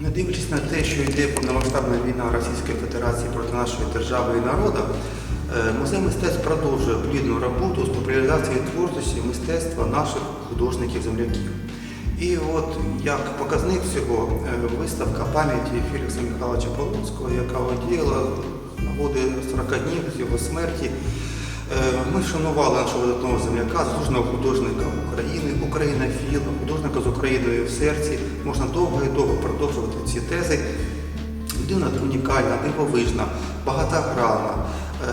Не дивлячись на те, що йде повномасштабна війна Російської Федерації проти нашої держави і народу, е, музей мистецтв продовжує плідну роботу з популяризації творчості мистецтва наших художників-земляків. І от як показник цього е, виставка пам'яті Фелікса Михайловича Полонського, яка діяла з нагоди 40 днів з його смерті. Е, Ми вшанували нашого видатного земляка, заслуженого художника України, українофіла, художника з Україною в серці. Можна довго і довго продовжувати ці тези. Людина унікальна, дивовижна, багатогранна, е,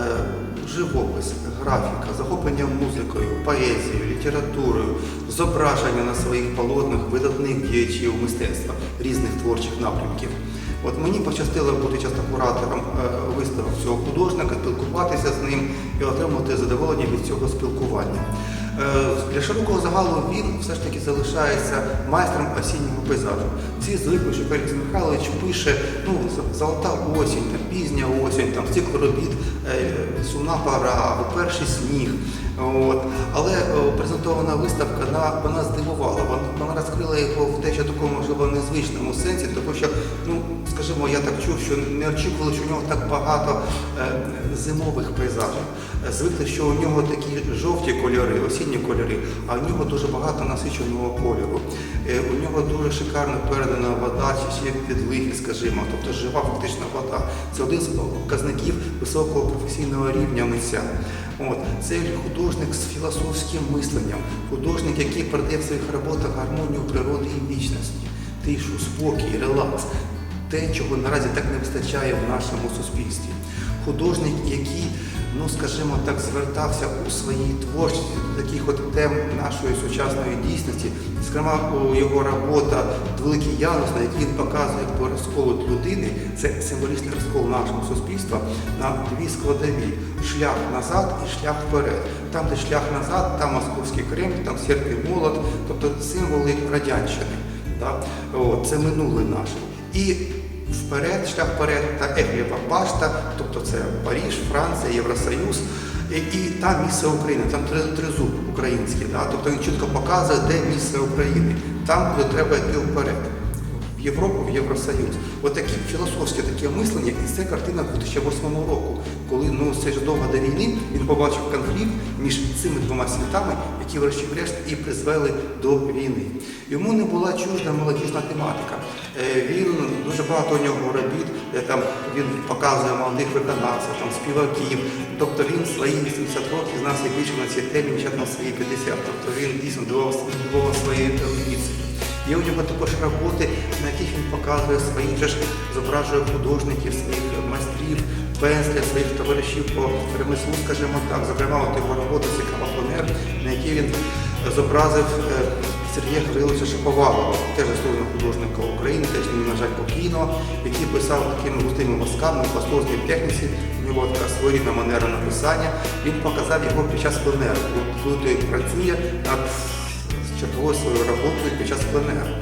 живопис, графіка, захоплення музикою, поезією, літературою, зображення на своїх полотнах видатних діячів мистецтва різних творчих напрямків. От мені пощастило бути часто куратором е, виставок цього художника, спілкуватися з ним і отримати задоволення від цього спілкування. Е, Для широкого загалу він все ж таки залишається майстром осіннього пейзажу. Всі звикли, що Фелікс Михайлович пише ну, золота осінь, там, пізня осінь, там, цикл робіт, е, сумна пора, перший сніг. От. Але презентована виставка вона, вона здивувала, розкрила його в дещо такому, можливо, незвичному сенсі, тому що, ну, скажімо, я так чув, що не очікували, що у нього так багато е, зимових пейзажів. Е, Звикли, що у нього такі жовті кольори, осінні кольори, а у нього дуже багато насиченого кольору. Е, У нього дуже шикарно передана вода, чи ще підлиги, скажімо, тобто жива фактично вода. Це один з показників високого професійного рівня митця. От. Це художник з філософським мисленням, художник, який передає в своїх роботах гармонію природи і вічності, тишу, спокій, релакс. Те, чого наразі так не вистачає в нашому суспільстві. Художник, який, ну скажімо так, звертався у своїй творчості до таких от тем нашої сучасної дійсності. Зокрема, його робота Великий Янус, на якій він показує якби розкол людини, це символічний розкол нашого суспільства на дві складові шлях назад і шлях вперед. Там, де шлях назад, там Московський Кремль, там серп і молот, тобто символи радянщини. Да? От, це минуле наше. І вперед, шлях вперед та Ефлєва башта, тобто це Паріж, Франція, Євросоюз. І, і та місце України, там три- тризуб український, да? тобто він чітко показує, де місце України, там, куди треба йти вперед. Європу, в Євросоюз. От такі філософське таке мислення, і це картина 2008 року, коли ну це ж довго до війни він побачив конфлікт між цими двома світами, які врешті-решт і призвели до війни. Йому не була чужда молодіжна тематика. Е, Він дуже багато у нього робіт, там він показує молодих виконавців, там співаків. Тобто він свої 80 років знав все більше на цій темі, ніж на свої 50. Тобто він дійсно дивував ерудицією. Є у нього також роботи, на яких він показує своїх же ж зображує художників, своїх майстрів, пензля, своїх товаришів по ремеслу, скажімо так. Зокрема, от його робота цікава планер, на якій він зобразив е, Сергія Гавриловича Шаповалова, теж заслуженого художника України, теж на жаль, покійно, який писав такими густими мазками, в пасторській техніці. У нього така своєрідна манера написання. Він показав його під час пленеру, коли той працює над черговою своєю роботою під час пленеру.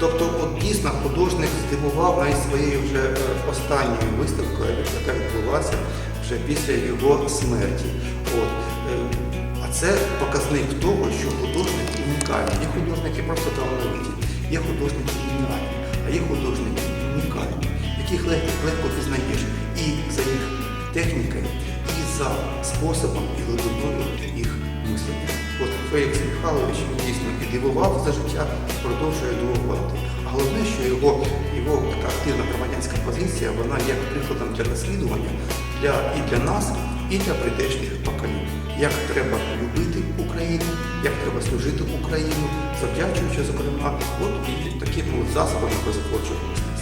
Тобто, от дійсно художник здивував навіть своєю вже е, останньою виставкою, яка відбулася вже після його смерті. От. е, А це показник того, що художник унікальний. Є художники просто талановиті, є художники геніальні, а є художники унікальні, яких легко, легко пізнаєш і за їх технікою, і за способом і глибиною їх мислення. От Фелікс Михайлович дійсно і за життя, і продовжує дивувати. А головне, що його, його активна громадянська позиція, вона є прикладом для розслідування для, і для нас, і для прийдешніх поколінь. Як треба любити Україну, як треба служити Україну, завдячуючи, зокрема, от і таким от засобам безотворчого мистецтва. Дякую.